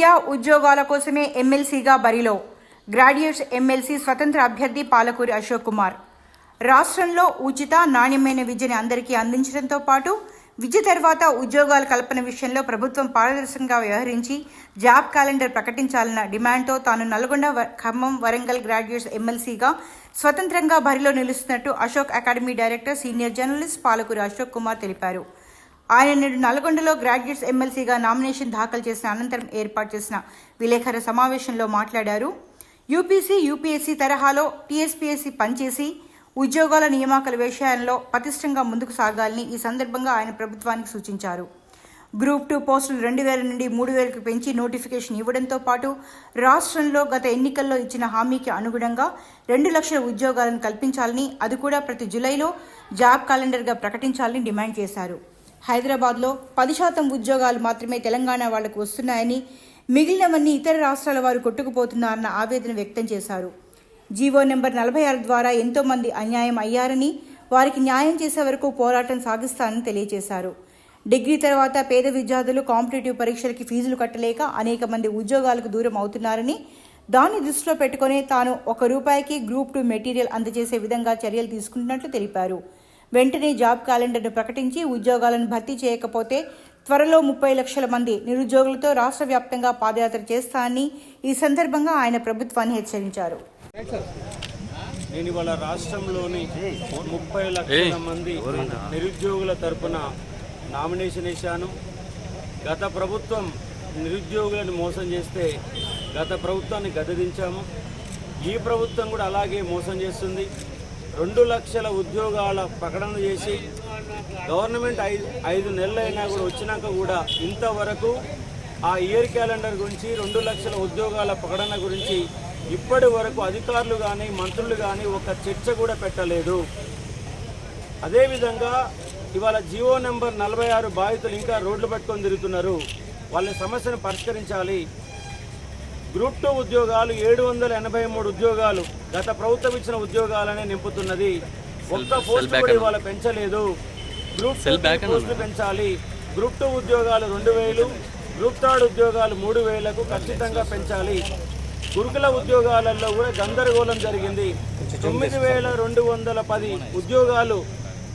విద్య ఉద్యోగాల కోసమే ఎమ్మెల్సీగా బరిలో. గ్రాడ్యుయేట్స్ ఎమ్మెల్సీ స్వతంత్ర అభ్యర్థి పాలకూరి అశోక్ కుమార్. రాష్ట్రంలో ఉచిత నాణ్యమైన విద్యని అందరికీ అందించడంతో పాటు విద్య తర్వాత ఉద్యోగాల కల్పన విషయంలో ప్రభుత్వం పారదర్శకంగా వ్యవహరించి జాబ్ క్యాలెండర్ ప్రకటించాలన్న డిమాండ్తో తాను నల్గొండ వ- ఖమ్మం వరంగల్ గ్రాడ్యుయేట్స్ ఎమ్మెల్సీగా స్వతంత్రంగా బరిలో నిలుస్తున్నట్టు Ashok academy director senior journalist Palakuri Ashok Kumar తెలిపారు. ఆయన నేడు నల్గొండలో గ్రాడ్యుయేట్స్ ఎమ్మెల్సీగా నామినేషన్ దాఖలు చేసిన అనంతరం ఏర్పాటు చేసిన విలేకరుల సమావేశంలో మాట్లాడారు. యూపీసీ యూపీఎస్సీ తరహాలో టీఎస్పీఎస్సీ పనిచేసి ఉద్యోగాల నియామకాల విషయాల్లో పటిష్టంగా ముందుకు సాగాలని ఈ సందర్భంగా ఆయన ప్రభుత్వానికి సూచించారు. గ్రూప్ టూ పోస్టులు రెండు వేల నుండి మూడు వేలకు పెంచి నోటిఫికేషన్ ఇవ్వడంతో పాటు రాష్ట్రంలో గత ఎన్నికల్లో ఇచ్చిన హామీకి అనుగుణంగా రెండు లక్షల ఉద్యోగాలను కల్పించాలని అది కూడా ప్రతి జులైలో జాబ్ క్యాలెండర్గా ప్రకటించాలని డిమాండ్ చేశారు. హైదరాబాద్లో పది శాతం ఉద్యోగాలు మాత్రమే తెలంగాణ వాళ్ళకు వస్తున్నాయని మిగిలినవన్నీ ఇతర రాష్ట్రాల వారు కొట్టుకుపోతున్నారన్న ఆవేదన వ్యక్తం చేశారు. జీవో నెంబర్ నలభై ఆరు ద్వారా ఎంతో మంది అన్యాయం అయ్యారని వారికి న్యాయం చేసే వరకు పోరాటం సాగిస్తానని తెలియజేశారు. డిగ్రీ తర్వాత పేద విద్యార్థులు కాంపిటేటివ్ పరీక్షలకి ఫీజులు కట్టలేక అనేక మంది ఉద్యోగాలకు దూరం అవుతున్నారని దాన్ని దృష్టిలో పెట్టుకుని తాను ఒక రూపాయికి గ్రూప్ టూ మెటీరియల్ అందజేసే విధంగా చర్యలు తీసుకుంటున్నట్లు తెలిపారు. వెంటనే జాబ్ క్యాలెండర్ను ప్రకటించి ఉద్యోగాలను భర్తీ చేయకపోతే త్వరలో ముప్పై లక్షల మంది నిరుద్యోగులతో రాష్ట్ర వ్యాప్తంగా పాదయాత్ర చేస్తానని ఈ సందర్భంగా ఆయన ప్రభుత్వాన్ని హెచ్చరించారు. నేను ఇవాళ రాష్ట్రంలోని ముప్పై లక్షల మంది నిరుద్యోగుల తరపున నామినేషన్ వేశాను. గత ప్రభుత్వం నిరుద్యోగులను మోసం చేస్తే గత ప్రభుత్వాన్ని గద్దదించాము ఈ ప్రభుత్వం కూడా అలాగే మోసం చేస్తుంది. రెండు లక్షల ఉద్యోగాల ప్రకటన చేసి గవర్నమెంట్ ఐదు ఐదు నెలలైనా కూడా వచ్చినాక కూడా ఇంతవరకు ఆ ఇయర్ క్యాలెండర్ గురించి రెండు లక్షల ఉద్యోగాల ప్రకటన గురించి ఇప్పటి వరకు అధికారులు కానీ మంత్రులు కానీ ఒక చర్చ కూడా పెట్టలేదు. అదేవిధంగా ఇవాళ జియో నెంబర్ నలభై ఆరు బాధితులు ఇంకా రోడ్లు పట్టుకొని తిరుగుతున్నారు. వాళ్ళ సమస్యను పరిష్కరించాలి. గ్రూప్ టూ ఉద్యోగాలు ఏడు వందల ఎనభై మూడు ఉద్యోగాలు గత ప్రభుత్వం ఇచ్చిన ఉద్యోగాలనే నింపుతున్నది. ఒక్క పోస్ట్ కూడా ఇవాళ పెంచలేదు. గ్రూప్ పోస్టులు పెంచాలి. గ్రూప్ టూ ఉద్యోగాలు రెండు వేలు గ్రూప్ థర్డ్ ఉద్యోగాలు మూడు వేలకు ఖచ్చితంగా పెంచాలి. గురుకుల ఉద్యోగాలలో కూడా గందరగోళం జరిగింది. తొమ్మిది వేల రెండు వందల పది ఉద్యోగాలు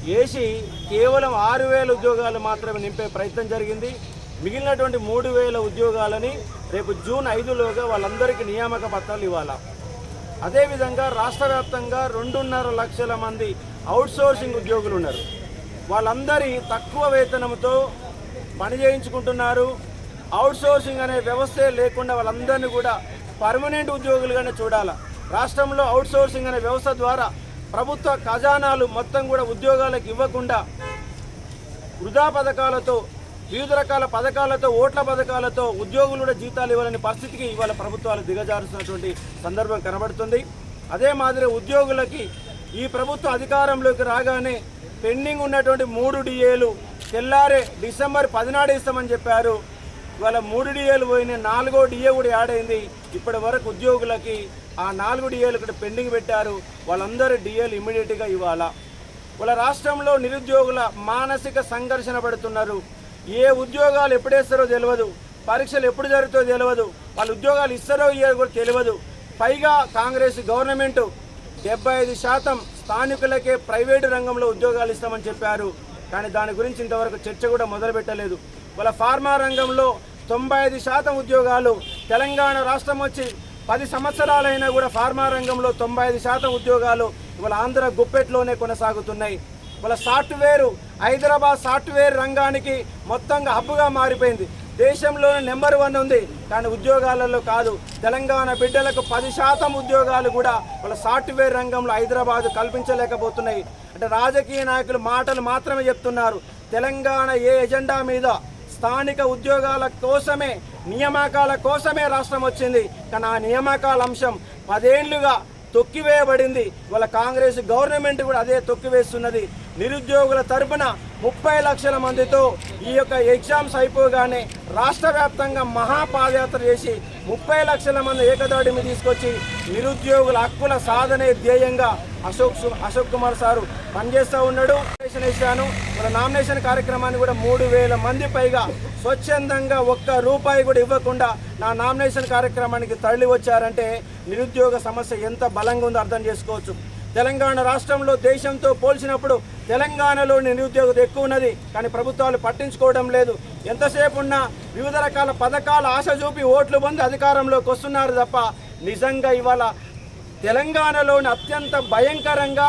వేసి కేవలం ఆరు వేల ఉద్యోగాలు మాత్రమే నింపే ప్రయత్నం జరిగింది. మిగిలినటువంటి మూడు వేల ఉద్యోగాలని రేపు జూన్ ఐదులోగా వాళ్ళందరికీ నియామక పత్రాలు ఇవ్వాలి? అదేవిధంగా రాష్ట్ర వ్యాప్తంగా రెండున్నర లక్షల మంది అవుట్సోర్సింగ్ ఉద్యోగులు ఉన్నారు. వాళ్ళందరి తక్కువ వేతనంతో పని చేయించుకుంటున్నారు. అవుట్సోర్సింగ్ అనే వ్యవస్థే లేకుండా వాళ్ళందరినీ కూడా పర్మనెంట్ ఉద్యోగులుగానే చూడాలి. రాష్ట్రంలో అవుట్సోర్సింగ్ అనే వ్యవస్థ ద్వారా ప్రభుత్వ ఖజానాలు మొత్తం కూడా ఉద్యోగాలకు ఇవ్వకుండా వృధా పథకాలతో వివిధ రకాల పథకాలతో ఓట్ల పథకాలతో ఉద్యోగులు కూడా జీతాలు ఇవ్వాలని పరిస్థితికి ఇవాళ ప్రభుత్వాలు దిగజారుస్తున్నటువంటి సందర్భం కనబడుతుంది. అదే మాదిరి ఉద్యోగులకి ఈ ప్రభుత్వం అధికారంలోకి రాగానే పెండింగ్ ఉన్నటువంటి మూడు డిఏలు తెల్లారే డిసెంబర్ పదినాడు ఇస్తామని చెప్పారు. ఇవాళ మూడు డిఏలు పోయినాయి నాలుగో డిఏ కూడా యాడ్ అయింది. ఇప్పటి వరకు ఉద్యోగులకి ఆ నాలుగు డిఏలు ఇక్కడ పెండింగ్ పెట్టారు. వాళ్ళందరూ డిఏలు ఇమ్మీడియట్గా ఇవ్వాలా? వాళ్ళ రాష్ట్రంలో నిరుద్యోగుల మానసిక సంఘర్షణ పడుతున్నారు. ఏ ఉద్యోగాలు ఎప్పుడేస్తారో తెలియదు పరీక్షలు ఎప్పుడు జరుగుతాయో తెలియదు వాళ్ళు ఉద్యోగాలు ఇస్తారో ఇయ్యారో కూడా తెలియదు పైగా కాంగ్రెస్ గవర్నమెంట్ డెబ్బై ఐదు శాతం స్థానికులకే ప్రైవేటు రంగంలో ఉద్యోగాలు ఇస్తామని చెప్పారు. కానీ దాని గురించి ఇంతవరకు చర్చ కూడా మొదలుపెట్టలేదు వాళ్ళ ఫార్మా రంగంలో తొంభై ఐదు శాతం ఉద్యోగాలు తెలంగాణ రాష్ట్రం వచ్చి పది సంవత్సరాలైనా కూడా ఫార్మా రంగంలో తొంభై ఐదు శాతం ఉద్యోగాలు ఇవాళ ఆంధ్ర గుప్పెట్లోనే కొనసాగుతున్నాయి. వాళ్ళ సాఫ్ట్వేర్ హైదరాబాద్ సాఫ్ట్వేర్ రంగానికి మొత్తంగా హబ్బుగా మారిపోయింది. దేశంలోనే నెంబర్ వన్ ఉంది. కానీ ఉద్యోగాలలో కాదు. తెలంగాణ బిడ్డలకు పది శాతం ఉద్యోగాలు కూడా వాళ్ళ సాఫ్ట్వేర్ రంగంలో హైదరాబాద్ కల్పించలేకపోతున్నాయి. అంటే రాజకీయ నాయకులు మాటలు మాత్రమే చెప్తున్నారు. తెలంగాణ ఏ ఎజెండా మీద? స్థానిక ఉద్యోగాల కోసమే నియామకాల కోసమే రాష్ట్రం వచ్చింది. కానీ ఆ నియామకాల అంశం పదేళ్ళుగా తొక్కివేయబడింది. వాళ్ళ కాంగ్రెస్ గవర్నమెంట్ కూడా అదే తొక్కివేస్తున్నది. నిరుద్యోగుల తరపున ముప్పై లక్షల మందితో ఈ యొక్క ఎగ్జామ్స్ అయిపోగానే రాష్ట్ర వ్యాప్తంగా మహాపాదయాత్ర చేసి ముప్పై లక్షల మంది ఏకదాడి మీద తీసుకొచ్చి నిరుద్యోగుల హక్కుల సాధనే ధ్యేయంగా అశోక్ అశోక్ కుమార్ సారు పనిచేస్తూ ఉన్నాడు. నామినేషన్ ఇచ్చాను. మన నామినేషన్ కార్యక్రమాన్ని కూడా మూడు వేల మంది పైగా స్వచ్ఛందంగా ఒక్క రూపాయి కూడా ఇవ్వకుండా నా నామినేషన్ కార్యక్రమానికి తరలి వచ్చారంటే నిరుద్యోగ సమస్య ఎంత బలంగా ఉందో అర్థం చేసుకోవచ్చు. తెలంగాణ రాష్ట్రంలో దేశంతో పోల్చినప్పుడు తెలంగాణలో నిరుద్యోగత ఎక్కువ ఉన్నది కానీ ప్రభుత్వాలు పట్టించుకోవడం లేదు. ఎంతసేపు ఉన్నా వివిధ రకాల పథకాల ఆశ చూపి ఓట్లు పొంది అధికారంలోకి వస్తున్నారు తప్ప నిజంగా ఇవాళ తెలంగాణలోని అత్యంత భయంకరంగా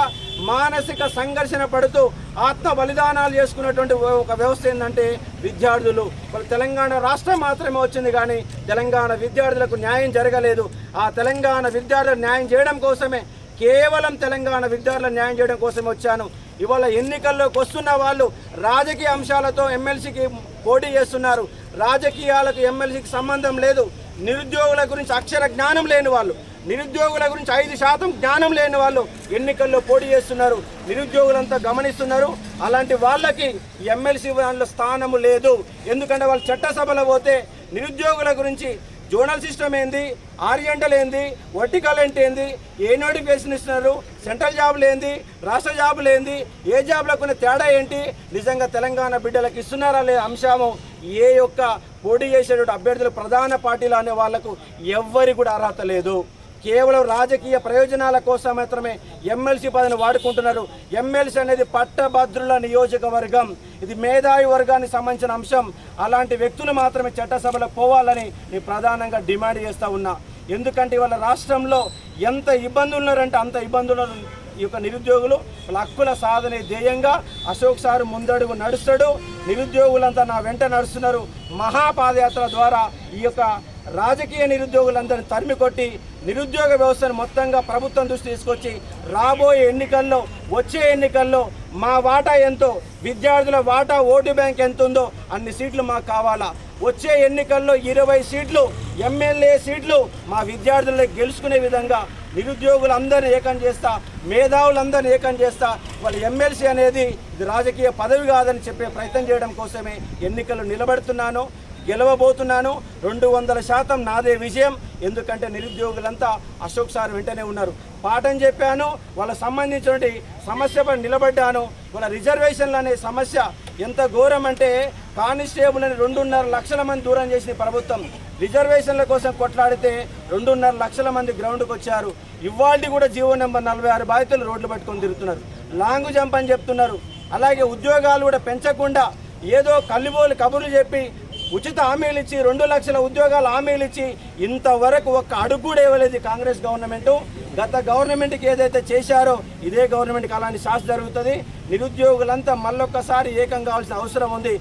మానసిక సంఘర్షణ పడుతూ ఆత్మ బలిదానాలు చేసుకున్నటువంటి ఒక వ్యవస్థ ఏంటంటే విద్యార్థులు. తెలంగాణ రాష్ట్రం మాత్రమే వచ్చింది కానీ తెలంగాణ విద్యార్థులకు న్యాయం జరగలేదు. ఆ తెలంగాణ విద్యార్థులకు న్యాయం చేయడం కోసమే కేవలం తెలంగాణ విద్యార్థులకు న్యాయం చేయడం కోసమే వచ్చాను. ఇవాళ ఎన్నికల్లోకి వస్తున్న వాళ్ళు రాజకీయ అంశాలతో ఎమ్మెల్సీకి పోటీ చేస్తున్నారు. రాజకీయాలకు ఎమ్మెల్సీకి సంబంధం లేదు. నిరుద్యోగుల గురించి అక్షర జ్ఞానం లేని వాళ్ళు నిరుద్యోగుల గురించి ఐదు శాతం జ్ఞానం లేని వాళ్ళు ఎన్నికల్లో పోటీ చేస్తున్నారు. నిరుద్యోగులంతా గమనిస్తున్నారు. అలాంటి వాళ్ళకి ఎమ్మెల్సీ వాళ్ళ స్థానము లేదు. ఎందుకంటే వాళ్ళు చట్టసభలో పోతే నిరుద్యోగుల గురించి జోనల్ సిస్టమ్ ఏంది? ఆరియంటల్ ఏంది? వర్టికల్ అంటే ఏంది? ఏ నోటిఫికేషన్ ఇస్తున్నారు? సెంట్రల్ జాబులు ఏంది రాష్ట్ర జాబులు ఏంది ఏ జాబులకు ఉన్న తేడా ఏంటి? నిజంగా తెలంగాణ బిడ్డలకు ఇస్తున్నారా లే అంశము? ఏ యొక్క పోటీ చేసేటువంటి అభ్యర్థులు ప్రధాన పార్టీలు అనే వాళ్ళకు ఎవ్వరి కూడా అర్హత లేదు. కేవలం రాజకీయ ప్రయోజనాల కోసం మాత్రమే ఎమ్మెల్సీ పదవిని వాడుకుంటున్నారు. ఎమ్మెల్సీ అనేది పట్టభద్రుల నియోజకవర్గం. ఇది మేధావి వర్గానికి సంబంధించిన అంశం. అలాంటి వ్యక్తులు మాత్రమే చట్టసభలో పోవాలని నేను ప్రధానంగా డిమాండ్ చేస్తా ఉన్నా. ఎందుకంటే ఇవాళ రాష్ట్రంలో ఎంత ఇబ్బందులు ఉన్నారంటే అంత ఇబ్బందులు ఈ యొక్క నిరుద్యోగులు. వాళ్ళ హక్కుల సాధనే ధ్యేయంగా అశోక్ సార్ ముందడుగు నడుస్తాడు. నిరుద్యోగులంతా నా వెంట నడుస్తున్నారు. మహాపాదయాత్ర ద్వారా ఈ యొక్క రాజకీయ నిరుద్యోగులందరినీ తరిమి కొట్టి నిరుద్యోగ వ్యవస్థను మొత్తంగా ప్రభుత్వం దృష్టి తీసుకొచ్చి రాబోయే ఎన్నికల్లో వచ్చే ఎన్నికల్లో మా వాటా ఎంతో విద్యార్థుల వాటా ఓటు బ్యాంక్ ఎంత ఉందో అన్ని సీట్లు మాకు కావాలా? వచ్చే ఎన్నికల్లో ఇరవై సీట్లు ఎమ్మెల్యే సీట్లు మా విద్యార్థులను గెలుచుకునే విధంగా నిరుద్యోగులందరినీ ఏకం చేస్తా మేధావులందరినీ ఏకం చేస్తా. వాళ్ళు ఎమ్మెల్సీ అనేది ఇది రాజకీయ పదవి కాదని చెప్పే ప్రయత్నం చేయడం కోసమే ఎన్నికలు నిలబడుతున్నాను. గెలవబోతున్నాను. రెండు వందల శాతం నాదే విజయం. ఎందుకంటే నిరుద్యోగులంతా అశోక్ సార్ వెంటనే ఉన్నారు. పాఠం చెప్పాను. వాళ్ళ సంబంధించినటువంటి సమస్యపై నిలబడ్డాను. వాళ్ళ రిజర్వేషన్లు అనే సమస్య ఎంత ఘోరం అంటే కానిస్టేబుల్ అని రెండున్నర లక్షల మంది దూరం చేసిన ప్రభుత్వం. రిజర్వేషన్ల కోసం కొట్లాడితే రెండున్నర లక్షల మంది గ్రౌండ్కి వచ్చారు. ఇవాళ కూడా జీవో నెంబర్ నలభై ఆరు బాధితులు రోడ్లు పట్టుకొని తిరుగుతున్నారు. లాంగ్ జంప్ అని చెప్తున్నారు. అలాగే ఉద్యోగాలు కూడా పెంచకుండా ఏదో కల్లిబోలు కబుర్లు చెప్పి ఉచిత హామీలు ఇచ్చి రెండు లక్షల ఉద్యోగాలు హామీలు ఇచ్చి ఇంతవరకు ఒక్క అడుగు కూడా ఇవ్వలేదు కాంగ్రెస్ గవర్నమెంట్. గత గవర్నమెంట్కి ఏదైతే చేశారో ఇదే గవర్నమెంట్కి అలాంటి శాస్త్ర జరుగుతుంది. నిరుద్యోగులంతా మళ్ళొక్కసారి ఏకం కావాల్సిన అవసరం ఉంది.